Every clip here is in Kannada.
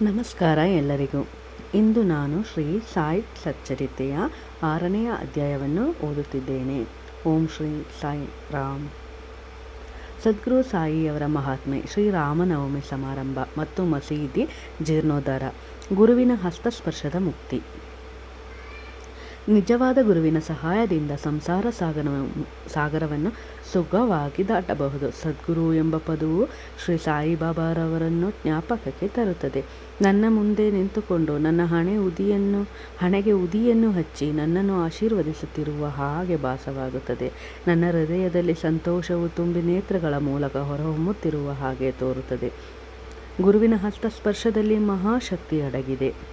ನಮಸ್ಕಾರ ಎಲ್ಲರಿಗೂ. ಇಂದು ನಾನು ಶ್ರೀ ಸಾಯಿ ಸಚ್ಚರಿತೆಯ ಆರನೆಯ ಅಧ್ಯಾಯವನ್ನು ಓದುತ್ತಿದ್ದೇನೆ. ಓಂ ಶ್ರೀ ಸಾಯಿ ರಾಮ್. ಸದ್ಗುರು ಸಾಯಿಯವರ ಮಹಾತ್ಮೆ ಶ್ರೀರಾಮನವಮಿ ಸಮಾರಂಭ ಮತ್ತು ಮಸೀದಿ ಜೀರ್ಣೋದ್ಧಾರ, ಗುರುವಿನ ಹಸ್ತಸ್ಪರ್ಶದ ಮುಕ್ತಿ. ನಿಜವಾದ ಗುರುವಿನ ಸಹಾಯದಿಂದ ಸಂಸಾರ ಸಾಗರ ಸಾಗರವನ್ನು ಸುಗವಾಗಿ ದಾಟಬಹುದು. ಸದ್ಗುರು ಎಂಬ ಪದವು ಶ್ರೀ ಸಾಯಿಬಾಬಾರವರನ್ನು ಜ್ಞಾಪಕಕ್ಕೆ ತರುತ್ತದೆ. ನನ್ನ ಮುಂದೆ ನಿಂತುಕೊಂಡು ನನ್ನ ಹಣೆ ಉದಿಯನ್ನು, ಹಣೆಗೆ ಉದಿಯನ್ನು ಹಚ್ಚಿ ನನ್ನನ್ನು ಆಶೀರ್ವದಿಸುತ್ತಿರುವ ಹಾಗೆ ಭಾಸವಾಗುತ್ತದೆ. ನನ್ನ ಹೃದಯದಲ್ಲಿ ಸಂತೋಷವು ತುಂಬಿ ನೇತ್ರಗಳ ಮೂಲಕ ಹೊರಹೊಮ್ಮುತ್ತಿರುವ ಹಾಗೆ ತೋರುತ್ತದೆ. ಗುರುವಿನ ಹಸ್ತಸ್ಪರ್ಶದಲ್ಲಿ ಮಹಾಶಕ್ತಿ ಅಡಗಿದೆ.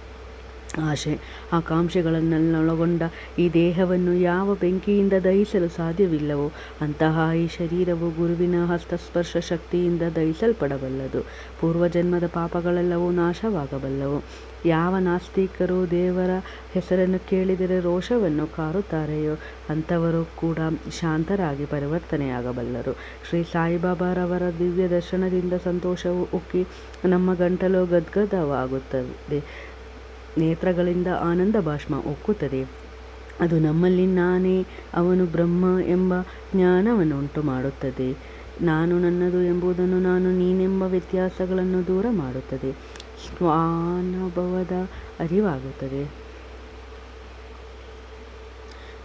ಆಶೆ, ಆಕಾಂಕ್ಷೆಗಳನ್ನೊಳಗೊಂಡ ಈ ದೇಹವನ್ನು ಯಾವ ಬೆಂಕಿಯಿಂದ ದಹಿಸಲು ಸಾಧ್ಯವಿಲ್ಲವೋ ಅಂತಹ ಈ ಶರೀರವು ಗುರುವಿನ ಹಸ್ತಸ್ಪರ್ಶ ಶಕ್ತಿಯಿಂದ ದಹಿಸಲ್ಪಡಬಲ್ಲದು. ಪೂರ್ವಜನ್ಮದ ಪಾಪಗಳೆಲ್ಲವೂ ನಾಶವಾಗಬಲ್ಲವು. ಯಾವ ನಾಸ್ತಿಕರು ದೇವರ ಹೆಸರನ್ನು ಕೇಳಿದರೆ ರೋಷವನ್ನು ಕಾರುತ್ತಾರೆಯೋ ಅಂಥವರು ಕೂಡ ಶಾಂತರಾಗಿ ಪರಿವರ್ತನೆಯಾಗಬಲ್ಲರು. ಶ್ರೀ ಸಾಯಿಬಾಬಾರವರ ದಿವ್ಯ ದರ್ಶನದಿಂದ ಸಂತೋಷವು ಉಕ್ಕಿ ನಮ್ಮ ಗಂಟಲು ಗದ್ಗದವಾಗುತ್ತದೆ. ನೇತ್ರಗಳಿಂದ ಆನಂದ ಭಾಷ್ಮ ಒಕ್ಕುತ್ತದೆ. ಅದು ನಮ್ಮಲ್ಲಿ ನಾನೇ ಅವನು ಬ್ರಹ್ಮ ಎಂಬ ಜ್ಞಾನವನ್ನು ಉಂಟು ಮಾಡುತ್ತದೆ. ನಾನು ನನ್ನದು ಎಂಬುದನ್ನು ನಾನು ನೀನೆಂಬ ವ್ಯತ್ಯಾಸಗಳನ್ನು ದೂರ ಮಾಡುತ್ತದೆ. ಸ್ವಾನುಭವದ ಅರಿವಾಗುತ್ತದೆ.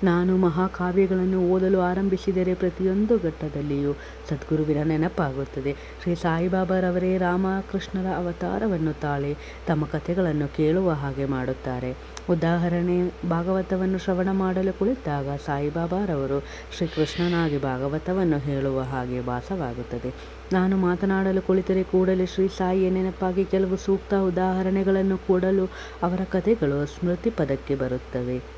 ನಾನು ಮಹಾಕಾವ್ಯಗಳನ್ನು ಓದಲು ಆರಂಭಿಸಿದರೆ ಪ್ರತಿಯೊಂದು ಘಟ್ಟದಲ್ಲಿಯೂ ಸದ್ಗುರುವಿನ ನೆನಪಾಗುತ್ತದೆ. ಶ್ರೀ ಸಾಯಿಬಾಬಾರವರೇ ರಾಮಕೃಷ್ಣರ ಅವತಾರವನ್ನು ತಾಳಿ ತಮ್ಮ ಕಥೆಗಳನ್ನು ಕೇಳುವ ಹಾಗೆ ಮಾಡುತ್ತಾರೆ. ಉದಾಹರಣೆ, ಭಾಗವತವನ್ನು ಶ್ರವಣ ಮಾಡಲು ಕುಳಿತಾಗ ಸಾಯಿಬಾಬಾರವರು ಶ್ರೀಕೃಷ್ಣನಾಗಿ ಭಾಗವತವನ್ನು ಹೇಳುವ ಹಾಗೆ ಭಾಸವಾಗುತ್ತದೆ. ನಾನು ಮಾತನಾಡಲು ಕುಳಿತರೆ ಕೂಡಲೇ ಶ್ರೀ ಸಾಯಿಯ ನೆನಪಾಗಿ ಕೆಲವು ಸೂಕ್ತ ಉದಾಹರಣೆಗಳನ್ನು ಕೊಡಲು ಅವರ ಕಥೆಗಳು ಸ್ಮೃತಿ ಪದಕ್ಕೆ ಬರುತ್ತವೆ.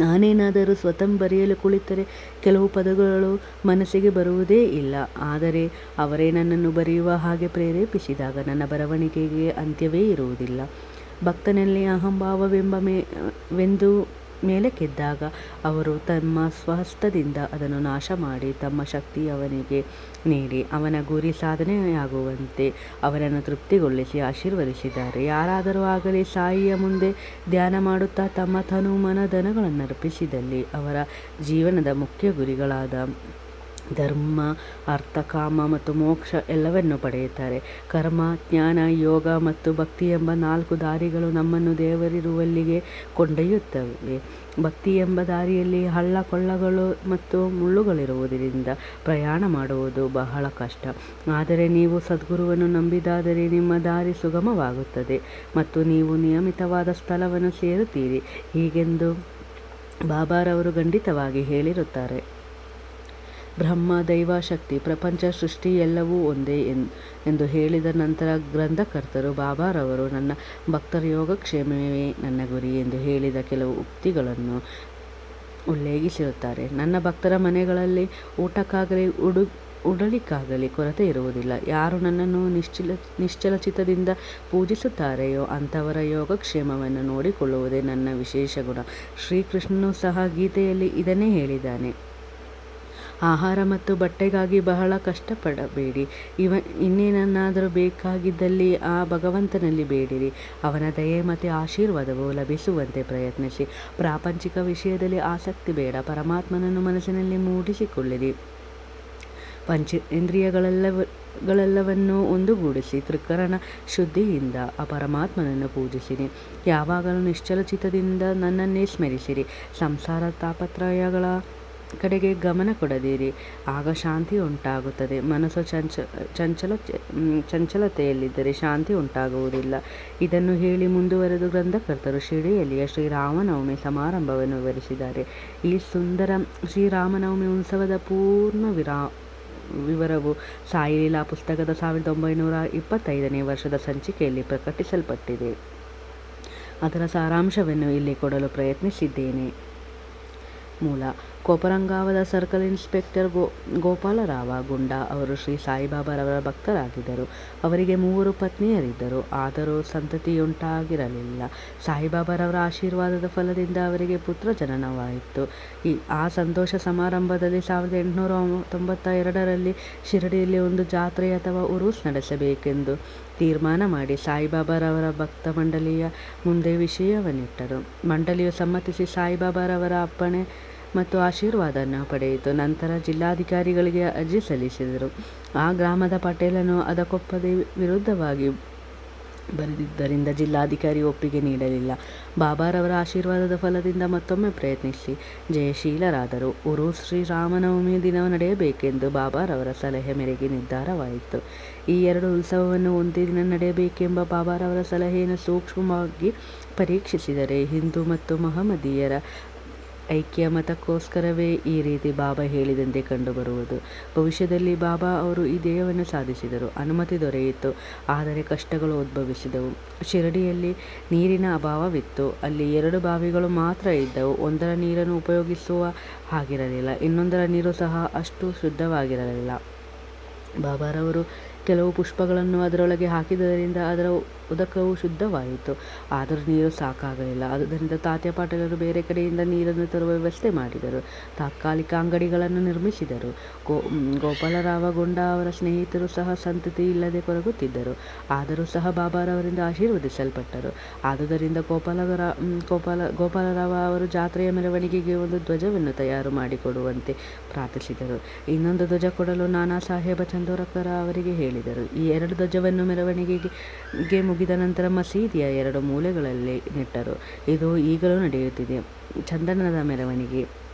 ನಾನೇನಾದರೂ ಸ್ವತಃ ಬರೆಯಲು ಕುಳಿತರೆ ಕೆಲವು ಪದಗಳು ಮನಸ್ಸಿಗೆ ಬರುವುದೇ ಇಲ್ಲ. ಆದರೆ ಅವರೇ ನನ್ನನ್ನು ಬರೆಯುವ ಹಾಗೆ ಪ್ರೇರೇಪಿಸಿದಾಗ ನನ್ನ ಬರವಣಿಗೆಗೆ ಅಂತ್ಯವೇ ಇರುವುದಿಲ್ಲ. ಭಕ್ತನಲ್ಲಿ ಅಹಂಭಾವವೆಂಬ ಮೇ ವೆಂದು ಮೇಲಕ್ಕೆದ್ದಾಗ ಅವರು ತಮ್ಮ ಸ್ವಹಸ್ತದಿಂದ ಅದನ್ನು ನಾಶ ಮಾಡಿ ತಮ್ಮ ಶಕ್ತಿ ಅವನಿಗೆ ನೀಡಿ, ಅವನ ಗುರಿ ಸಾಧನೆಯಾಗುವಂತೆ ಅವನನ್ನು ತೃಪ್ತಿಗೊಳಿಸಿ ಆಶೀರ್ವದಿಸಿದ್ದಾರೆ. ಯಾರಾದರೂ ಆಗಲಿ ಸಾಯಿಯ ಮುಂದೆ ಧ್ಯಾನ ಮಾಡುತ್ತಾ ತಮ್ಮ ತನು ಮನ ಧನಗಳನ್ನು ಅರ್ಪಿಸಿದಲ್ಲಿ ಅವರ ಜೀವನದ ಮುಖ್ಯ ಗುರಿಗಳಾದ ಧರ್ಮ, ಅರ್ಥ, ಕಾಮ ಮತ್ತು ಮೋಕ್ಷ ಎಲ್ಲವನ್ನು ಪಡೆಯುತ್ತಾರೆ. ಕರ್ಮ, ಜ್ಞಾನ, ಯೋಗ ಮತ್ತು ಭಕ್ತಿ ಎಂಬ ನಾಲ್ಕು ದಾರಿಗಳು ನಮ್ಮನ್ನು ದೇವರಿರುವಲ್ಲಿಗೆ ಕೊಂಡೊಯ್ಯುತ್ತವೆ. ಭಕ್ತಿ ಎಂಬ ದಾರಿಯಲ್ಲಿ ಹಳ್ಳ, ಕೊಳ್ಳಗಳು ಮತ್ತು ಮುಳ್ಳುಗಳಿರುವುದರಿಂದ ಪ್ರಯಾಣ ಮಾಡುವುದು ಬಹಳ ಕಷ್ಟ. ಆದರೆ ನೀವು ಸದ್ಗುರುವನ್ನು ನಂಬಿದಾದರೆ ನಿಮ್ಮ ದಾರಿ ಸುಗಮವಾಗುತ್ತದೆ ಮತ್ತು ನೀವು ನಿಯಮಿತವಾದ ಸ್ಥಳವನ್ನು ಸೇರುತ್ತೀರಿ. ಹೀಗೆಂದು ಬಾಬಾರವರು ಖಂಡಿತವಾಗಿ ಹೇಳಿರುತ್ತಾರೆ. ಬ್ರಹ್ಮ ದೈವಶಕ್ತಿ ಪ್ರಪಂಚ, ಸೃಷ್ಟಿ ಎಲ್ಲವೂ ಒಂದೇ ಎಂದು ಹೇಳಿದ ನಂತರ ಗ್ರಂಥಕರ್ತರು ಬಾಬಾರವರು ನನ್ನ ಭಕ್ತರ ಯೋಗಕ್ಷೇಮವೇ ನನ್ನ ಗುರಿ ಎಂದು ಹೇಳಿದ ಕೆಲವು ಉಕ್ತಿಗಳನ್ನು ಉಲ್ಲೇಖಿಸಿರುತ್ತಾರೆ. ನನ್ನ ಭಕ್ತರ ಮನೆಗಳಲ್ಲಿ ಊಟಕ್ಕಾಗಲಿ, ಉಡು, ಉಡಲಿಕ್ಕಾಗಲಿ ಕೊರತೆ ಇರುವುದಿಲ್ಲ. ಯಾರು ನನ್ನನ್ನು ನಿಶ್ಚಲ ನಿಶ್ಚಲಚಿತದಿಂದ ಪೂಜಿಸುತ್ತಾರೆಯೋ ಅಂಥವರ ಯೋಗಕ್ಷೇಮವನ್ನು ನೋಡಿಕೊಳ್ಳುವುದೇ ನನ್ನ ವಿಶೇಷ ಗುಣ. ಶ್ರೀಕೃಷ್ಣನು ಸಹ ಗೀತೆಯಲ್ಲಿ ಇದನ್ನೇ ಹೇಳಿದ್ದಾನೆ. ಆಹಾರ ಮತ್ತು ಬಟ್ಟೆಗಾಗಿ ಬಹಳ ಕಷ್ಟಪಡಬೇಡಿ. ಇವ, ಇನ್ನೇನನ್ನಾದರೂ ಬೇಕಾಗಿದ್ದಲ್ಲಿ ಆ ಭಗವಂತನಲ್ಲಿ ಬೇಡಿರಿ. ಅವನ ದಯೆ ಮತ್ತು ಆಶೀರ್ವಾದವು ಲಭಿಸುವಂತೆ ಪ್ರಯತ್ನಿಸಿ. ಪ್ರಾಪಂಚಿಕ ವಿಷಯದಲ್ಲಿ ಆಸಕ್ತಿ ಬೇಡ. ಪರಮಾತ್ಮನನ್ನು ಮನಸ್ಸಿನಲ್ಲಿ ಮೂಡಿಸಿಕೊಳ್ಳಿರಿ. ಪಂಚ ಇಂದ್ರಿಯಗಳೆಲ್ಲವ ಗಳೆಲ್ಲವನ್ನು ಒಂದುಗೂಡಿಸಿ. ತ್ರಿಕರಣ ಶುದ್ಧಿಯಿಂದ ಆ ಪರಮಾತ್ಮನನ್ನು ಪೂಜಿಸಿರಿ. ಯಾವಾಗಲೂ ನಿಶ್ಚಲಚಿತದಿಂದ ನನ್ನನ್ನೇ ಸ್ಮರಿಸಿರಿ. ಸಂಸಾರ ತಾಪತ್ರಯಗಳ ಕಡೆಗೆ ಗಮನ ಕೊಡದಿರಿ. ಆಗ ಶಾಂತಿ ಉಂಟಾಗುತ್ತದೆ. ಮನಸ್ಸು ಚಂಚ, ಚಂಚಲ ಚಂಚಲತೆಯಲ್ಲಿದ್ದರೆ ಶಾಂತಿ ಉಂಟಾಗುವುದಿಲ್ಲ. ಇದನ್ನು ಹೇಳಿ ಮುಂದುವರೆದು ಗ್ರಂಥಕರ್ತರು ಶಿಡಿಯಲ್ಲಿಯ ಶ್ರೀರಾಮನವಮಿ ಸಮಾರಂಭವನ್ನು ವಿವರಿಸಿದ್ದಾರೆ. ಈ ಸುಂದರ ಶ್ರೀರಾಮನವಮಿ ಉತ್ಸವದ ಪೂರ್ಣ ವಿರಾ, ವಿವರವು ಸಾಯಿಲೀಲಾ ಪುಸ್ತಕದ ಸಾವಿರದ ಒಂಬೈನೂರ ಇಪ್ಪತ್ತೈದನೇ ವರ್ಷದ ಸಂಚಿಕೆಯಲ್ಲಿ ಪ್ರಕಟಿಸಲ್ಪಟ್ಟಿದೆ. ಅದರ ಸಾರಾಂಶವನ್ನು ಇಲ್ಲಿ ಕೊಡಲು ಪ್ರಯತ್ನಿಸಿದ್ದೇನೆ. ಮೂಲ. ಕೊಪರಂಗಾವದ ಸರ್ಕಲ್ ಇನ್ಸ್ಪೆಕ್ಟರ್ ಗೋ ಗೋಪಾಲರಾವ ಗುಂಡ ಅವರು ಶ್ರೀ ಸಾಯಿಬಾಬಾರವರ ಭಕ್ತರಾಗಿದ್ದರು. ಅವರಿಗೆ ಮೂವರು ಪತ್ನಿಯರಿದ್ದರು. ಆದರೂ ಸಂತತಿಯುಂಟಾಗಿರಲಿಲ್ಲ. ಸಾಯಿಬಾಬಾರವರ ಆಶೀರ್ವಾದದ ಫಲದಿಂದ ಅವರಿಗೆ ಪುತ್ರ ಜನನವಾಯಿತು. ಈ, ಆ ಸಂತೋಷ ಸಮಾರಂಭದಲ್ಲಿ ಸಾವಿರದ ಎಂಟುನೂರ ತೊಂಬತ್ತ ಎರಡರಲ್ಲಿ ಶಿರಡಿಯಲ್ಲಿ ಒಂದು ಜಾತ್ರೆ ಅಥವಾ ಉರುಸ್ ನಡೆಸಬೇಕೆಂದು ತೀರ್ಮಾನ ಮಾಡಿ ಸಾಯಿಬಾಬಾರವರ ಭಕ್ತ ಮಂಡಳಿಯ ಮುಂದೆ ವಿಷಯವನ್ನಿಟ್ಟರು. ಮಂಡಳಿಯು ಸಮ್ಮತಿಸಿ ಸಾಯಿಬಾಬಾರವರ ಅಪ್ಪಣೆ ಮತ್ತು ಆಶೀರ್ವಾದವನ್ನು ಪಡೆಯಿತು. ನಂತರ ಜಿಲ್ಲಾಧಿಕಾರಿಗಳಿಗೆ ಅರ್ಜಿ ಸಲ್ಲಿಸಿದರು. ಆ ಗ್ರಾಮದ ಪಟೇಲನು ಅದಕ್ಕೊಪ್ಪದೆ ವಿರುದ್ಧವಾಗಿ ಬರೆದಿದ್ದರಿಂದ ಜಿಲ್ಲಾಧಿಕಾರಿ ಒಪ್ಪಿಗೆ ನೀಡಲಿಲ್ಲ. ಬಾಬಾರವರ ಆಶೀರ್ವಾದದ ಫಲದಿಂದ ಮತ್ತೊಮ್ಮೆ ಪ್ರಯತ್ನಿಸಿ ಜಯಶೀಲರಾದರು. ಉರು ಶ್ರೀರಾಮನವಮಿ ದಿನ ನಡೆಯಬೇಕೆಂದು ಬಾಬಾರವರ ಸಲಹೆ ಮೇರೆಗೆ ನಿರ್ಧಾರವಾಯಿತು. ಈ ಎರಡು ಉತ್ಸವವನ್ನು ಒಂದೇ ದಿನ ನಡೆಯಬೇಕೆಂಬ ಬಾಬಾರವರ ಸಲಹೆಯನ್ನು ಸೂಕ್ಷ್ಮವಾಗಿ ಪರೀಕ್ಷಿಸಿದರೆ ಹಿಂದೂ ಮತ್ತು ಮಹಮ್ಮದೀಯರ ಐಕ್ಯ ಮತಕ್ಕೋಸ್ಕರವೇ ಈ ರೀತಿ ಬಾಬಾ ಹೇಳಿದಂತೆ ಕಂಡುಬರುವುದು. ಭವಿಷ್ಯದಲ್ಲಿ ಬಾಬಾ ಅವರು ಈ ದೇಹವನ್ನು ಸಾಧಿಸಿದರು. ಅನುಮತಿ ದೊರೆಯಿತು. ಆದರೆ ಕಷ್ಟಗಳು ಉದ್ಭವಿಸಿದವು. ಶಿರಡಿಯಲ್ಲಿ ನೀರಿನ ಅಭಾವವಿತ್ತು. ಅಲ್ಲಿ ಎರಡು ಬಾವಿಗಳು ಮಾತ್ರ ಇದ್ದವು. ಒಂದರ ನೀರನ್ನು ಉಪಯೋಗಿಸುವ ಹಾಗಿರಲಿಲ್ಲ. ಇನ್ನೊಂದರ ನೀರು ಸಹ ಅಷ್ಟು ಶುದ್ಧವಾಗಿರಲಿಲ್ಲ. ಬಾಬಾರವರು ಕೆಲವು ಪುಷ್ಪಗಳನ್ನು ಅದರೊಳಗೆ ಹಾಕಿದ್ದರಿಂದ ಅದರ ಉದಕವು ಶುದ್ಧವಾಯಿತು. ಆದರೂ ನೀರು ಸಾಕಾಗಲಿಲ್ಲ. ಆದ್ದರಿಂದ ತಾತ್ಯ ಪಾಟೀಲರು ಬೇರೆ ಕಡೆಯಿಂದ ನೀರನ್ನು ತರುವ ವ್ಯವಸ್ಥೆ ಮಾಡಿದರು. ತಾತ್ಕಾಲಿಕ ಅಂಗಡಿಗಳನ್ನು ನಿರ್ಮಿಸಿದರು. ಗೋ ಗೋಪಾಲರಾವ ಗೊಂಡ ಅವರ ಸ್ನೇಹಿತರು ಸಹ ಸಂತತಿ ಇಲ್ಲದೆ ಕೊರಗುತ್ತಿದ್ದರು. ಆದರೂ ಸಹ ಬಾಬಾರವರಿಂದ ಆಶೀರ್ವದಿಸಲ್ಪಟ್ಟರು. ಆದುದರಿಂದ ಗೋಪಾಲರ ಗೋಪಾಲ, ಗೋಪಾಲರಾವ ಅವರು ಜಾತ್ರೆಯ ಮೆರವಣಿಗೆಗೆ ಒಂದು ಧ್ವಜವನ್ನು ತಯಾರು ಮಾಡಿಕೊಡುವಂತೆ ಪ್ರಾರ್ಥಿಸಿದರು. ಇನ್ನೊಂದು ಧ್ವಜ ಕೊಡಲು ನಾನಾ ಸಾಹೇಬ ಚಂದೋರಕರ ಅವರಿಗೆ ಹೇಳಿದರು. ಈ ಎರಡು ಧ್ವಜವನ್ನು ಮೆರವಣಿಗೆಗೆ ಮುಗಿದ ನಂತರ ಮಸೀದಿಯ ಎರಡು ಮೂಲೆಗಳಲ್ಲಿ ನೆಟ್ಟರು. ಇದು ಈಗಲೂ ನಡೆಯುತ್ತಿದೆ. ಚಂದನದ ಮೆರವಣಿಗೆ.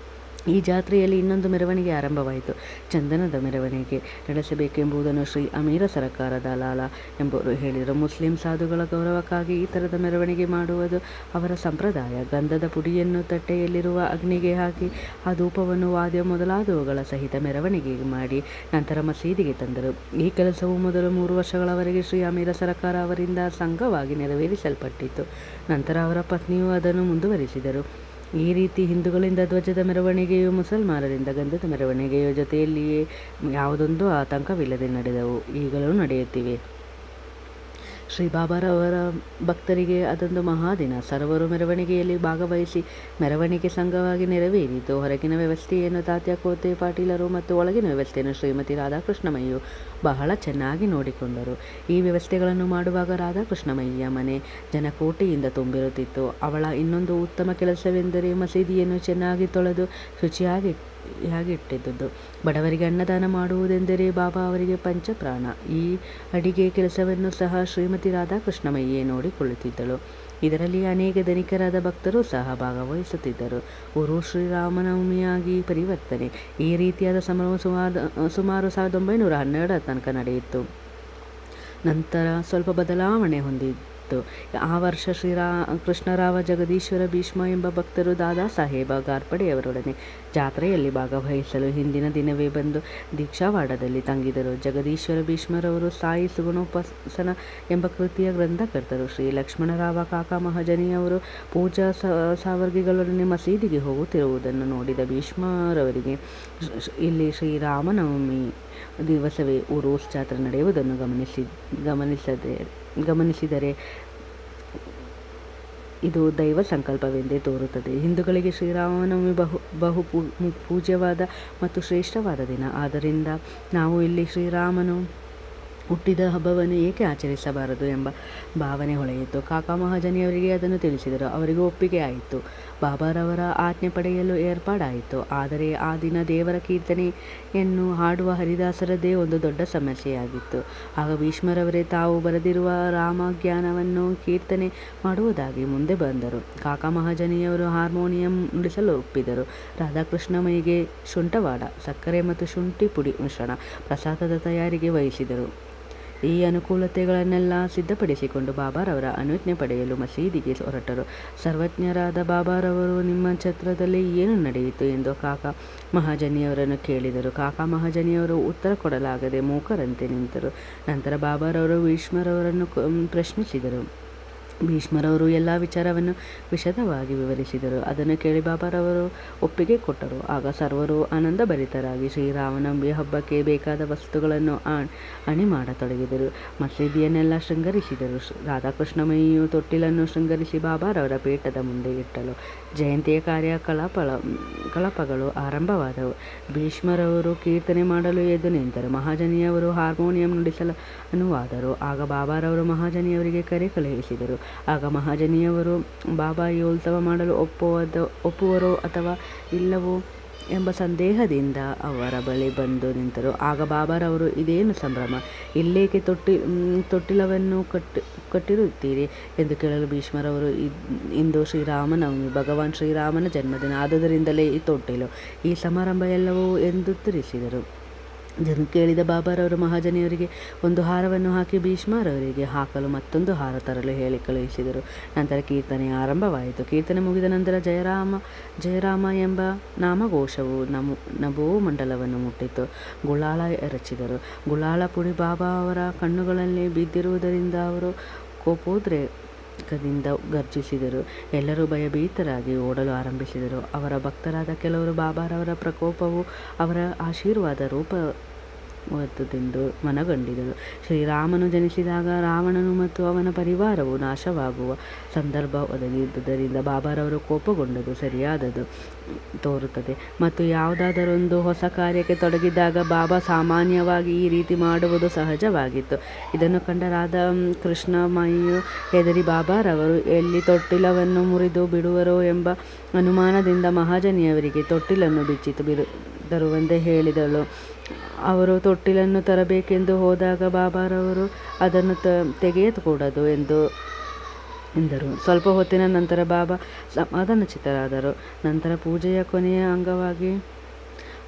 ಈ ಜಾತ್ರೆಯಲ್ಲಿ ಇನ್ನೊಂದು ಮೆರವಣಿಗೆ ಆರಂಭವಾಯಿತು. ಚಂದನದ ಮೆರವಣಿಗೆ ನಡೆಸಬೇಕೆಂಬುದನ್ನು ಶ್ರೀ ಅಮೀರ ಸರಕಾರದ ಲಾಲ ಎಂಬುವರು ಹೇಳಿದರು. ಮುಸ್ಲಿಂ ಸಾಧುಗಳ ಗೌರವಕ್ಕಾಗಿ ಈ ಥರದ ಮೆರವಣಿಗೆ ಮಾಡುವುದು ಅವರ ಸಂಪ್ರದಾಯ. ಗಂಧದ ಪುಡಿಯನ್ನು ತಟ್ಟೆಯಲ್ಲಿರುವ ಅಗ್ನಿಗೆ ಹಾಕಿ ಆ ಧೂಪವನ್ನು ವಾದ್ಯ ಮೊದಲಾದವುಗಳ ಸಹಿತ ಮೆರವಣಿಗೆ ಮಾಡಿ ನಂತರ ಮಸೀದಿಗೆ ತಂದರು. ಈ ಕೆಲಸವು ಮೊದಲು ಮೂರು ವರ್ಷಗಳವರೆಗೆ ಶ್ರೀ ಅಮೀರ ಸರಕಾರ ಅವರಿಂದ ಸಂಘವಾಗಿ ನೆರವೇರಿಸಲ್ಪಟ್ಟಿತ್ತು. ನಂತರ ಅವರ ಪತ್ನಿಯು ಅದನ್ನು ಮುಂದುವರಿಸಿದರು. ಈ ರೀತಿ ಹಿಂದೂಗಳಿಂದ ಧ್ವಜದ ಮೆರವಣಿಗೆಯು ಮುಸಲ್ಮಾನರಿಂದ ಗಂಧದ ಮೆರವಣಿಗೆಯ ಜೊತೆಯಲ್ಲಿಯೇ ಯಾವುದೊಂದು ಆತಂಕವಿಲ್ಲದೆ ನಡೆದವು. ಈಗಲೂ ನಡೆಯುತ್ತಿವೆ. ಶ್ರೀ ಬಾಬಾರವರ ಭಕ್ತರಿಗೆ ಅದೊಂದು ಮಹಾದಿನ. ಸರ್ವರು ಮೆರವಣಿಗೆಯಲ್ಲಿ ಭಾಗವಹಿಸಿ ಮೆರವಣಿಗೆ ಸಂಘವಾಗಿ ನೆರವೇರಿತು. ಹೊರಗಿನ ವ್ಯವಸ್ಥೆಯನ್ನು ತಾತ್ಯ ಕೋತೆ ಪಾಟೀಲರು ಮತ್ತು ಒಳಗಿನ ವ್ಯವಸ್ಥೆಯನ್ನು ಶ್ರೀಮತಿ ರಾಧಾಕೃಷ್ಣಮಯ್ಯು ಬಹಳ ಚೆನ್ನಾಗಿ ನೋಡಿಕೊಂಡರು. ಈ ವ್ಯವಸ್ಥೆಗಳನ್ನು ಮಾಡುವಾಗ ರಾಧಾಕೃಷ್ಣಮಯ್ಯ ಮನೆ ಜನಕೋಟಿಯಿಂದ ತುಂಬಿರುತ್ತಿತ್ತು. ಅವಳ ಇನ್ನೊಂದು ಉತ್ತಮ ಕೆಲಸವೆಂದರೆ ಮಸೀದಿಯನ್ನು ಚೆನ್ನಾಗಿ ತೊಳೆದು ಶುಚಿಯಾಗಿ ಇಟ್ಟಿದ್ದುದು ಬಡವರಿಗೆ ಅನ್ನದಾನ ಮಾಡುವುದೆಂದರೆ ಬಾಬಾ ಅವರಿಗೆ ಪಂಚಪ್ರಾಣ. ಈ ಅಡಿಗೆ ಕೆಲಸವನ್ನು ಸಹ ಶ್ರೀಮತಿ ರಾಧಾಕೃಷ್ಣಮಯ್ಯೇ ನೋಡಿಕೊಳ್ಳುತ್ತಿದ್ದಳು. ಇದರಲ್ಲಿ ಅನೇಕ ಧನಿಕರಾದ ಭಕ್ತರು ಸಹ ಭಾಗವಹಿಸುತ್ತಿದ್ದರು ಊರು ಶ್ರೀರಾಮನವಮಿಯಾಗಿ ಪರಿವರ್ತನೆ. ಈ ರೀತಿಯಾದ ಸಮಾರಂಭ ಸುಮಾರು ಸುಮಾರು ಸಾವಿರದ ಒಂಬೈನೂರ ಹನ್ನೆರಡರ ತನಕ ನಡೆಯಿತು. ನಂತರ ಸ್ವಲ್ಪ ಬದಲಾವಣೆ ಹೊಂದಿದ್ದು ಆ ವರ್ಷ ಶ್ರೀರಾ, ಕೃಷ್ಣರಾವ ಜಗದೀಶ್ವರ ಭೀಷ್ಮ ಎಂಬ ಭಕ್ತರು ದಾದಾ ಸಾಹೇಬ ಗಾರ್ಪಡೆಯವರೊಡನೆ ಜಾತ್ರೆಯಲ್ಲಿ ಭಾಗವಹಿಸಲು ಹಿಂದಿನ ದಿನವೇ ಬಂದು ದೀಕ್ಷಾವಾಡದಲ್ಲಿ ತಂಗಿದರು. ಜಗದೀಶ್ವರ ಭೀಷ್ಮರವರು ಸಾಯಿ ಸುಗುಣೋಪಾಸನ ಎಂಬ ಕೃತಿಯ ಗ್ರಂಥಕರ್ತರು ಶ್ರೀ ಲಕ್ಷ್ಮಣರಾವ ಕಾಕಾ ಮಹಾಜನಿಯವರು ಪೂಜಾ ಸಾವರ್ಗಿಗಳೊಡನೆ ಮಸೀದಿಗೆ ಹೋಗುತ್ತಿರುವುದನ್ನು ನೋಡಿದ ಭೀಷ್ಮರವರಿಗೆ ಇಲ್ಲಿ ಶ್ರೀರಾಮನವಮಿ ದಿವಸವೇ ಊರು ಜಾತ್ರೆ ನಡೆಯುವುದನ್ನು ಗಮನಿಸಿ, ಗಮನಿಸದೆ ಗಮನಿಸಿದರೆ ಇದು ದೈವ ಸಂಕಲ್ಪವೆಂದೇ ತೋರುತ್ತದೆ. ಹಿಂದೂಗಳಿಗೆ ಶ್ರೀರಾಮನವಮಿ ಬಹು ಬಹು ಪೂಜ್ಯವಾದ ಮತ್ತು ಶ್ರೇಷ್ಠವಾದ ದಿನ. ಆದ್ದರಿಂದ ನಾವು ಇಲ್ಲಿ ಶ್ರೀರಾಮನು ಹುಟ್ಟಿದ ಹಬ್ಬವನ್ನು ಏಕೆ ಆಚರಿಸಬಾರದು ಎಂಬ ಭಾವನೆ ಹೊಳೆಯಿತು. ಕಾಕಾ ಮಹಾಜನಿಯವರಿಗೆ ಅದನ್ನು ತಿಳಿಸಿದರು. ಅವರಿಗೂ ಒಪ್ಪಿಗೆ ಆಯಿತು ಬಾಬಾರವರ ಆಜ್ಞೆ ಪಡೆಯಲು ಏರ್ಪಾಡಾಯಿತು. ಆದರೆ ಆ ದಿನ ದೇವರ ಕೀರ್ತನೆಯನ್ನು ಹಾಡುವ ಹರಿದಾಸರದ್ದೇ ಒಂದು ದೊಡ್ಡ ಸಮಸ್ಯೆಯಾಗಿತ್ತು. ಆಗ ಭೀಷ್ಮರವರೇ ತಾವು ಬರೆದಿರುವ ರಾಮಜ್ಞಾನವನ್ನು ಕೀರ್ತನೆ ಮಾಡುವುದಾಗಿ ಮುಂದೆ ಬಂದರು. ಕಾಕಾ ಮಹಾಜನಿಯವರು ಹಾರ್ಮೋನಿಯಂ ನುಡಿಸಲು ಒಪ್ಪಿದರು. ರಾಧಾಕೃಷ್ಣಮೈಗೆ ಶುಂಠವಾಡ, ಸಕ್ಕರೆ ಮತ್ತು ಶುಂಠಿ ಪುಡಿ ಮಿಶ್ರಣ ಪ್ರಸಾದದ ತಯಾರಿಗೆ ವಹಿಸಿದರು. ಈ ಅನುಕೂಲತೆಗಳನ್ನೆಲ್ಲ ಸಿದ್ಧಪಡಿಸಿಕೊಂಡು ಬಾಬಾರವರ ಅನುಜ್ಞೆ ಪಡೆಯಲು ಮಸೀದಿಗೆ ಹೊರಟರು. ಸರ್ವಜ್ಞರಾದ ಬಾಬಾರವರು ನಿಮ್ಮ ಛತ್ರದಲ್ಲಿ ಏನು ನಡೆಯಿತು ಎಂದು ಕಾಕಾ ಮಹಾಜನಿಯವರನ್ನು ಕೇಳಿದರು. ಕಾಕಾ ಮಹಾಜನಿಯವರು ಉತ್ತರ ಕೊಡಲಾಗದೆ ಮೂಕರಂತೆ ನಿಂತರು. ನಂತರ ಬಾಬಾರವರು ಭೀಷ್ಮರವರನ್ನು ಪ್ರಶ್ನಿಸಿದರು. ಭೀಷ್ಮರವರು ಎಲ್ಲ ವಿಚಾರವನ್ನು ವಿಶದವಾಗಿ ವಿವರಿಸಿದರು. ಅದನ್ನು ಕೇಳಿ ಬಾಬಾರವರು ಒಪ್ಪಿಗೆ ಕೊಟ್ಟರು. ಆಗ ಸರ್ವರು ಆನಂದಭರಿತರಾಗಿ ಶ್ರೀರಾಮನವಮಿ ಹಬ್ಬಕ್ಕೆ ಬೇಕಾದ ವಸ್ತುಗಳನ್ನು ಅಣಿ ಮಾಡತೊಡಗಿದರು ಮಸೀದಿಯನ್ನೆಲ್ಲ ಶೃಂಗರಿಸಿದರು. ರಾಧಾಕೃಷ್ಣಮಯಿಯು ತೊಟ್ಟಿಲನ್ನು ಶೃಂಗರಿಸಿ ಬಾಬಾರವರ ಪೀಠದ ಮುಂದೆ ಇಟ್ಟಲು ಜಯಂತಿಯ ಕಾರ್ಯಕಲಾಪ ಕಲಾಪಗಳು ಆರಂಭವಾದವು. ಭೀಷ್ಮರವರು ಕೀರ್ತನೆ ಮಾಡಲು ಎದ್ದು ನಿಂತರು. ಮಹಾಜನಿಯವರು ಹಾರ್ಮೋನಿಯಂ ನುಡಿಸಲು ಅನುವಾದರು. ಆಗ ಬಾಬಾರವರು ಮಹಾಜನಿಯವರಿಗೆ ಕರೆ ಕಳುಹಿಸಿದರು. ಆಗ ಮಹಾಜನಿಯವರು, ಬಾಬಾ, ಈ ಉತ್ಸವ ಮಾಡಲು ಒಪ್ಪುವುದು, ಒಪ್ಪುವರೋ ಅಥವಾ ಇಲ್ಲವೋ ಎಂಬ ಸಂದೇಹದಿಂದ ಅವರ ಬಳಿ ಬಂದು ನಿಂತರು. ಆಗ ಬಾಬಾರವರು, ಇದೇನು ಸಂಭ್ರಮ? ಇಲ್ಲೇಕೆ ತೊಟ್ಟಿ ತೊಟ್ಟಿಲವನ್ನು ಕಟ್ಟಿ, ಕಟ್ಟಿರುತ್ತೀರಿ? ಎಂದು ಕೇಳಲು ಭೀಷ್ಮರವರು ಇಂದು ಶ್ರೀರಾಮನವಮಿ ಭಗವಾನ್ ಶ್ರೀರಾಮನ ಜನ್ಮದಿನ ಆದುದರಿಂದಲೇ ಈ ತೊಟ್ಟಿಲು, ಈ ಸಮಾರಂಭ ಎಲ್ಲವೂ ಎಂದು ತಿಳಿಸಿದರು. ಜನ ಕೇಳಿದ ಬಾಬಾರವರು ಮಹಾಜನಿಯವರಿಗೆ, ಒಂದು ಹಾರವನ್ನು ಹಾಕಿ ಭೀಷ್ಮರವರಿಗೆ ಹಾಕಲು ಮತ್ತೊಂದು ಹಾರ ತರಲು ಹೇಳಿ, ಕಳುಹಿಸಿದರು. ನಂತರ ಕೀರ್ತನೆ ಆರಂಭವಾಯಿತು. ಕೀರ್ತನೆ ಮುಗಿದ ನಂತರ ಜಯರಾಮ ಜಯರಾಮ ಎಂಬ ನಾಮಘೋಷವು ನಮು ನಭೋ ಮಂಡಲವನ್ನು ಮುಟ್ಟಿತು. ಗುಳಾಳ ಎರಚಿದರು. ಗುಳಾಳ ಪುಡಿ ಬಾಬಾ ಅವರ ಕಣ್ಣುಗಳಲ್ಲಿ ಬಿದ್ದಿರುವುದರಿಂದ ಅವರು ಕೋಪೋದ್ರೇಕದಿಂದ ಗರ್ಜಿಸಿದರು. ಎಲ್ಲರೂ ಭಯಭೀತರಾಗಿ ಓಡಲು ಆರಂಭಿಸಿದರು. ಅವರ ಭಕ್ತರಾದ ಕೆಲವರು ಬಾಬಾರವರ ಪ್ರಕೋಪವು ಅವರ ಆಶೀರ್ವಾದ ರೂಪ ವತ್ತುದೆಂದು ಮನಗಂಡಿದರು ಶ್ರೀರಾಮನು ಜನಿಸಿದಾಗ ರಾವಣನು ಮತ್ತು ಅವನ ಪರಿವಾರವು ನಾಶವಾಗುವ ಸಂದರ್ಭ ಒದಗಿದ್ದುದರಿಂದ ಬಾಬಾರವರು ಕೋಪಗೊಂಡದು ಸರಿಯಾದದು ತೋರುತ್ತದೆ. ಮತ್ತು ಯಾವುದಾದರೊಂದು ಹೊಸ ಕಾರ್ಯಕ್ಕೆ ತೊಡಗಿದಾಗ ಬಾಬಾ ಸಾಮಾನ್ಯವಾಗಿ ಈ ರೀತಿ ಮಾಡುವುದು ಸಹಜವಾಗಿತ್ತು. ಇದನ್ನು ಕಂಡ ರಾಧ ಕೃಷ್ಣಮಯು ಹೆದರಿ ಬಾಬಾರವರು, ಎಲ್ಲಿ ತೊಟ್ಟಿಲವನ್ನು ಮುರಿದು ಬಿಡುವರೋ ಎಂಬ ಅನುಮಾನದಿಂದ ಮಹಾಜನಿಯವರಿಗೆ ತೊಟ್ಟಿಲನ್ನು ಬಿಚ್ಚಿತು ಬಿಡು ತರುವಂತೆ ಹೇಳಿದಳು. ಅವರು ತೊಟ್ಟಿಲನ್ನು ತರಬೇಕೆಂದು ಹೋದಾಗ ಬಾಬಾರವರು ಅದನ್ನು ತ ತೆಗೆಯದುಕೂಡದು ಎಂದು ಎಂದರು. ಸ್ವಲ್ಪ ಹೊತ್ತಿನ ನಂತರ ಬಾಬಾ ಸಮಾಧಾನಚಿತ್ತರಾದರು. ನಂತರ ಪೂಜೆಯ ಕೊನೆಯ ಅಂಗವಾಗಿ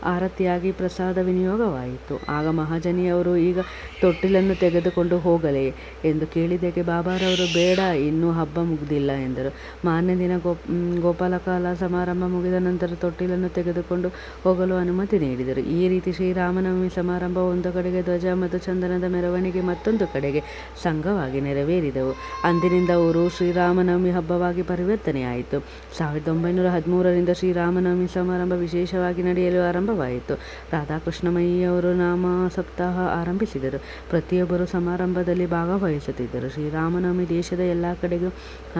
ಆರತಿಯಾಗಿ ಪ್ರಸಾದ ವಿನಿಯೋಗವಾಯಿತು. ಆಗ ಮಹಾಜನಿಯವರು, ಈಗ ತೊಟ್ಟಿಲನ್ನು ತೆಗೆದುಕೊಂಡು ಹೋಗಲೇ ಎಂದು ಕೇಳಿದ್ದಕ್ಕೆ ಬಾಬಾರವರು, ಬೇಡ, ಇನ್ನೂ ಹಬ್ಬ ಮುಗಿದಿಲ್ಲ ಎಂದರು. ಮಾನ್ಯ ದಿನ ಗೋಪ್ ಗೋಪಾಲಕಾಲ ಸಮಾರಂಭ ಮುಗಿದ ನಂತರ ತೊಟ್ಟಿಲನ್ನು ತೆಗೆದುಕೊಂಡು ಹೋಗಲು ಅನುಮತಿ ನೀಡಿದರು. ಈ ರೀತಿ ಶ್ರೀರಾಮನವಮಿ ಸಮಾರಂಭ ಒಂದು ಕಡೆಗೆ ಧ್ವಜ ಮತ್ತು ಚಂದನದ ಮೆರವಣಿಗೆ ಮತ್ತೊಂದು ಕಡೆಗೆ ಸಂಘವಾಗಿ ನೆರವೇರಿದವು. ಅಂದಿನಿಂದ ಊರು ಶ್ರೀರಾಮನವಮಿ ಹಬ್ಬವಾಗಿ ಪರಿವರ್ತನೆಯಾಯಿತು. ಸಾವಿರದ ಒಂಬೈನೂರ ಹದಿಮೂರರಿಂದ ಶ್ರೀರಾಮನವಮಿ ಸಮಾರಂಭ ವಿಶೇಷವಾಗಿ ನಡೆಯಲು ಆರಂಭ ಆರಂಭವಾಯಿತು ರಾಧಾಕೃಷ್ಣಮಯ್ಯವರು ನಾಮ ಸಪ್ತಾಹ ಆರಂಭಿಸಿದರು. ಪ್ರತಿಯೊಬ್ಬರು ಸಮಾರಂಭದಲ್ಲಿ ಭಾಗವಹಿಸುತ್ತಿದ್ದರು. ಶ್ರೀರಾಮನವಮಿ ದೇಶದ ಎಲ್ಲ ಕಡೆಗೂ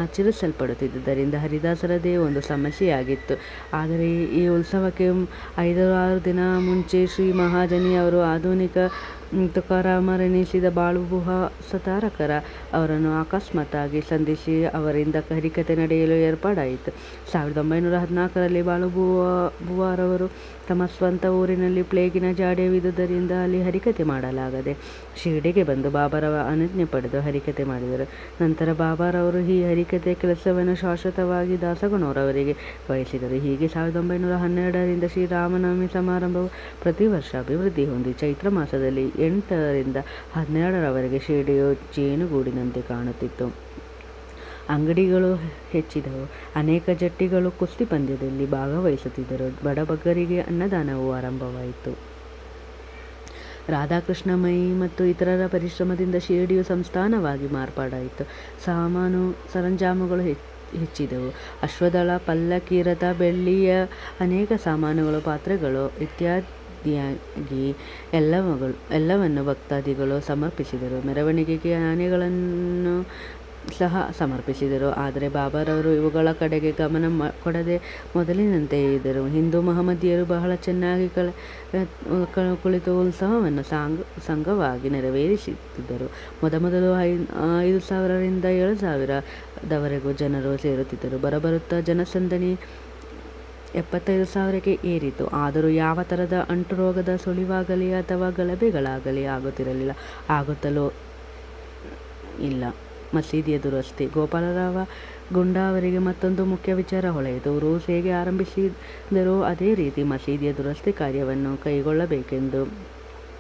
ಆಚರಿಸಲ್ಪಡುತ್ತಿದ್ದರಿಂದ ಹರಿದಾಸರದೇ ಒಂದು ಸಮಸ್ಯೆಯಾಗಿತ್ತು. ಆದರೆ ಈ ಉತ್ಸವಕ್ಕೆ ಐದಾರು ದಿನ ಮುಂಚೆ ಶ್ರೀ ಮಹಾಜನಿಯವರು ಆಧುನಿಕ ತುಕಾರಾಮರೆನಿಸಿದ ಬಾಳುಗುಹ ಸತಾರಕರ. ಅವರನ್ನು ಅಕಸ್ಮಾತ್ತಾಗಿ ಸಂಧಿಸಿ ಅವರಿಂದ ಹರಿಕತೆ ನಡೆಯಲು ಏರ್ಪಾಡಾಯಿತು. ಸಾವಿರದ ಒಂಬೈನೂರ ಹದಿನಾಲ್ಕರಲ್ಲಿ ಬಾಳುಬುವ, ಬುವಾರವರು ತಮ್ಮ ಸ್ವಂತ ಊರಿನಲ್ಲಿ ಪ್ಲೇಗಿನ ಜಾಡೆವಿದುದರಿಂದ ಅಲ್ಲಿ ಹರಿಕತೆ ಮಾಡಲಾಗದೆ ಶಿರಡಿಗೆ ಬಂದು ಬಾಬಾರವ ಅನುಜ್ಞೆ ಪಡೆದು ಹರಿಕತೆ ಮಾಡಿದರು. ನಂತರ ಬಾಬಾರವರು ಈ ಹರಿಕತೆ ಕೆಲಸವನ್ನು ಶಾಶ್ವತವಾಗಿ ದಾಸಗಣವರವರಿಗೆ ವಹಿಸಿದರು. ಹೀಗೆ ಸಾವಿರದ ಒಂಬೈನೂರ ಹನ್ನೆರಡರಿಂದ ಶ್ರೀರಾಮನವಮಿ ಸಮಾರಂಭವು ಪ್ರತಿ ವರ್ಷ ಅಭಿವೃದ್ಧಿ ಹೊಂದಿ ಚೈತ್ರ ಮಾಸದಲ್ಲಿ ಎಂಟರಿಂದ ಹನ್ನೆರಡರವರೆಗೆ ಶಿರಡಿಯು ಜೇನುಗೂಡಿನಂತೆ ಕಾಣುತ್ತಿತ್ತು. ಅಂಗಡಿಗಳು ಹೆಚ್ಚಿದವು. ಅನೇಕ ಜಟ್ಟಿಗಳು ಕುಸ್ತಿ ಪಂದ್ಯದಲ್ಲಿ ಭಾಗವಹಿಸುತ್ತಿದ್ದರು. ಬಡಬಗ್ಗರಿಗೆ ಅನ್ನದಾನವು ಆರಂಭವಾಯಿತು. ರಾಧಾಕೃಷ್ಣಮಯಿ ಮತ್ತು ಇತರರ ಪರಿಶ್ರಮದಿಂದ ಶಿರಡಿಯು ಸಂಸ್ಥಾನವಾಗಿ ಮಾರ್ಪಾಡಾಯಿತು. ಸಾಮಾನು ಸರಂಜಾಮುಗಳು ಹೆಚ್ಚಿದವು. ಅಶ್ವದಳ ಪಲ್ಲಕ್ಕಿ ರಥ ಬೆಳ್ಳಿಯ ಅನೇಕ ಸಾಮಾನುಗಳು, ಪಾತ್ರೆಗಳು ಇತ್ಯಾದಿಯಾಗಿ ಎಲ್ಲವುಗಳು, ಎಲ್ಲವನ್ನು ಭಕ್ತಾದಿಗಳು ಸಮರ್ಪಿಸಿದರು. ಮೆರವಣಿಗೆಗೆ ಆನೆಗಳನ್ನು ಸಹ ಸಮರ್ಪಿಸಿದರು. ಆದರೆ ಬಾಬಾರವರು ಇವುಗಳ ಕಡೆಗೆ ಗಮನ ಕೊಡದೆ ಮೊದಲಿನಂತೆ ಇದ್ದರು. ಹಿಂದೂ ಮಹಮ್ಮದಿಯರು ಬಹಳ ಚೆನ್ನಾಗಿ ಕಳೆ ಕುಳಿತು ಉತ್ಸವವನ್ನು ಸಾಂಗ್, ಸಂಘವಾಗಿ ನೆರವೇರಿಸುತ್ತಿದ್ದರು ಮೊದಮೊದಲು ಐ, ಐದು ಸಾವಿರರಿಂದ ಏಳು ಸಾವಿರದವರೆಗೂ ಜನರು ಸೇರುತ್ತಿದ್ದರು. ಬರಬರುತ್ತಾ ಜನಸಂದಣಿ ಎಪ್ಪತ್ತೈದು ಸಾವಿರಕ್ಕೆ ಏರಿತು. ಆದರೂ ಯಾವ ಥರದ ಅಂಟುರೋಗದ ಸುಳಿವಾಗಲಿ ಅಥವಾ ಗಲಭೆಗಳಾಗಲಿ ಆಗುತ್ತಿರಲಿಲ್ಲ. ಆಗುತ್ತಲೋ ಇಲ್ಲ. ಮಸೀದಿಯ ದುರಸ್ತಿ. ಗೋಪಾಲರಾವ ಗುಂಡಾ ಅವರಿಗೆ ಮತ್ತೊಂದು ಮುಖ್ಯ ವಿಚಾರ ಹೊಳೆಯಿತು. ರೂಸ್ ಹೇಗೆ ಆರಂಭಿಸಿದರೋ ಅದೇ ರೀತಿ ಮಸೀದಿಯ ದುರಸ್ತಿ ಕಾರ್ಯವನ್ನು ಕೈಗೊಳ್ಳಬೇಕೆಂದು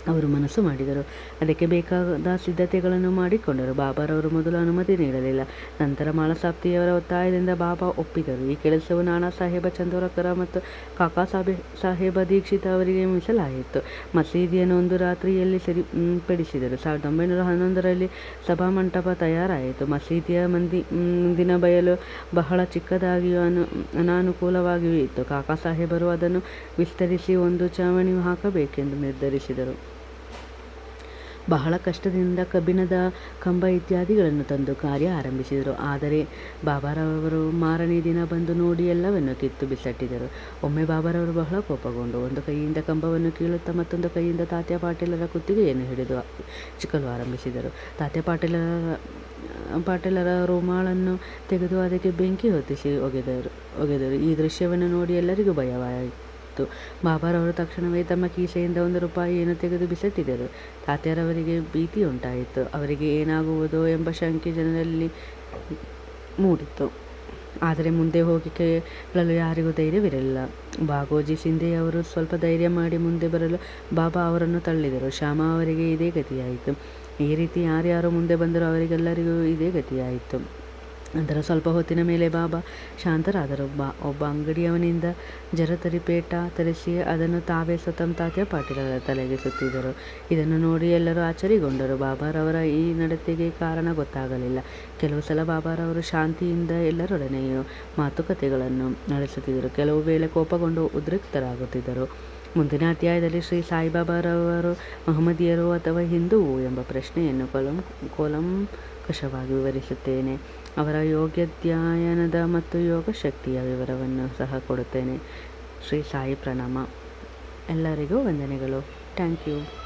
ಅವರು ಮನಸ್ಸು ಮಾಡಿದರು. ಅದಕ್ಕೆ ಬೇಕಾದ ಸಿದ್ಧತೆಗಳನ್ನು ಮಾಡಿಕೊಂಡರು. ಬಾಬಾರವರು ಮೊದಲು ಅನುಮತಿ ನೀಡಲಿಲ್ಲ. ನಂತರ ಮಾಳಸಾಪ್ತಿಯವರ ಒತ್ತಾಯದಿಂದ ಬಾಬಾ ಒಪ್ಪಿದರು. ಈ ಕೆಲಸವು ನಾನಾ ಸಾಹೇಬ ಚಂದೋರಕರ ಮತ್ತು ಕಾಕಾ ಸಾಬೆ, ಸಾಹೇಬ ದೀಕ್ಷಿತ ಅವರಿಗೆ ಮೀಸಲಾಯಿತು. ಮಸೀದಿಯನ್ನು ಒಂದು ರಾತ್ರಿಯಲ್ಲಿ ಸರಿಪಡಿಸಿದರು. ಸಾವಿರದ ಒಂಬೈನೂರ ಹನ್ನೊಂದರಲ್ಲಿ ಸಭಾಮಂಟಪ ತಯಾರಾಯಿತು. ಮಸೀದಿಯ ಮಂದಿ ಮುಂದಿನ ಬಯಲು ಬಹಳ ಚಿಕ್ಕದಾಗಿಯೂ ಅನು, ಅನಾನುಕೂಲವಾಗಿಯೂ ಇತ್ತು. ಕಾಕಾ ಸಾಹೇಬರು ಅದನ್ನು ವಿಸ್ತರಿಸಿ ಒಂದು ಚಾವಣಿ ಹಾಕಬೇಕೆಂದು ನಿರ್ಧರಿಸಿದರು. ಬಹಳ ಕಷ್ಟದಿಂದ ಕಬ್ಬಿಣದ ಕಂಬ ಇತ್ಯಾದಿಗಳನ್ನು ತಂದು ಕಾರ್ಯ ಆರಂಭಿಸಿದರು. ಆದರೆ ಬಾಬಾರವರು ಮಾರನೇ ದಿನ ಬಂದು ನೋಡಿ ಎಲ್ಲವನ್ನು ಕಿತ್ತು ಬಿಸಟ್ಟಿದರು ಒಮ್ಮೆ ಬಾಬಾರವರು ಬಹಳ ಕೋಪಗೊಂಡು ಒಂದು ಕೈಯಿಂದ ಕಂಬವನ್ನು ಕೀಳುತ್ತಾ ಮತ್ತೊಂದು ಕೈಯಿಂದ ತಾತ್ಯ ಪಾಟೀಲರ ಕುತ್ತಿಗೆಯನ್ನು ಹಿಡಿದು ಚಿಕ್ಕಲು ಆರಂಭಿಸಿದರು. ತಾತ್ಯ ಪಾಟೀಲರ ಪಾಟೀಲರ ರುಮಾಳನ್ನು ತೆಗೆದು ಅದಕ್ಕೆ ಬೆಂಕಿ ಹೊತ್ತಿಸಿ ಒಗೆದರು ಒಗೆದರು. ಈ ದೃಶ್ಯವನ್ನು ನೋಡಿ ಎಲ್ಲರಿಗೂ ಭಯವಾಯಿತು. ಬಾಬಾರವರು ತಕ್ಷಣವೇ ತಮ್ಮ ಕೀಸೆಯಿಂದ ಒಂದು ರೂಪಾಯಿಯನ್ನು ತೆಗೆದು ಬಿಸಟ್ಟಿದರು ತಾತ್ಯರವರಿಗೆ ಭೀತಿ ಉಂಟಾಯಿತು. ಅವರಿಗೆ ಏನಾಗುವುದೋ ಎಂಬ ಶಂಕೆ ಜನರಲ್ಲಿ ಮೂಡಿತು ಆದರೆ ಮುಂದೆ ಹೋಗಿ ಕೇಳಲು ಯಾರಿಗೂ ಧೈರ್ಯವಿರಲಿಲ್ಲ. ಬಾಗೋಜಿ ಸಿಂಧೆಯವರು ಸ್ವಲ್ಪ ಧೈರ್ಯ ಮಾಡಿ ಮುಂದೆ ಬರಲು ಬಾಬಾ ಅವರನ್ನು ತಳ್ಳಿದರು. ಶ್ಯಾಮ ಅವರಿಗೆ ಇದೇ ಗತಿಯಾಯಿತು. ಈ ರೀತಿ ಯಾರ್ಯಾರು ಮುಂದೆ ಬಂದರೂ ಅವರಿಗೆಲ್ಲರಿಗೂ ಇದೇ ಗತಿಯಾಯಿತು. ನಂತರ ಸ್ವಲ್ಪ ಹೊತ್ತಿನ ಮೇಲೆ ಬಾಬಾ ಶಾಂತರಾದರು. ಬಾ, ಒಬ್ಬ ಅಂಗಡಿಯವನಿಂದ ಜರತರಿ ಪೇಟ ತರಿಸಿ ಅದನ್ನು ತಾವೇ ಸ್ವತಃ ತಾತ್ಯ ಪಾಟೀಲರ ತಲೆಗೆ ಸುತ್ತಿದರು. ಇದನ್ನು ನೋಡಿ ಎಲ್ಲರೂ ಆಶ್ಚರ್ಯಗೊಂಡರು. ಬಾಬಾರವರ ಈ ನಡತೆಗೆ ಕಾರಣ ಗೊತ್ತಾಗಲಿಲ್ಲ. ಕೆಲವು ಸಲ ಬಾಬಾರವರು ಶಾಂತಿಯಿಂದ ಎಲ್ಲರೊಡನೆಯೂ ಮಾತುಕತೆಗಳನ್ನು ನಡೆಸುತ್ತಿದ್ದರು. ಕೆಲವು ವೇಳೆ ಕೋಪಗೊಂಡು ಉದ್ರಿಕ್ತರಾಗುತ್ತಿದ್ದರು. ಮುಂದಿನ ಅಧ್ಯಾಯದಲ್ಲಿ ಶ್ರೀ ಸಾಯಿಬಾಬಾರವರು ಮಹಮ್ಮದಿಯರು ಅಥವಾ ಹಿಂದೂ ಎಂಬ ಪ್ರಶ್ನೆಯನ್ನು ಕೊಲಂ ಕಶವಾಗಿ ವಿವರಿಸುತ್ತೇನೆ. ಅವರ ಯೋಗ್ಯಧ್ಯಾಯನದ ಮತ್ತು ಯೋಗ ಶಕ್ತಿಯ ವಿವರವನ್ನು ಸಹ ಕೊಡುತ್ತೇನೆ. ಶ್ರೀ ಸಾಯಿ ಪ್ರಣಾಮ. ಎಲ್ಲರಿಗೂ ವಂದನೆಗಳು. Thank you.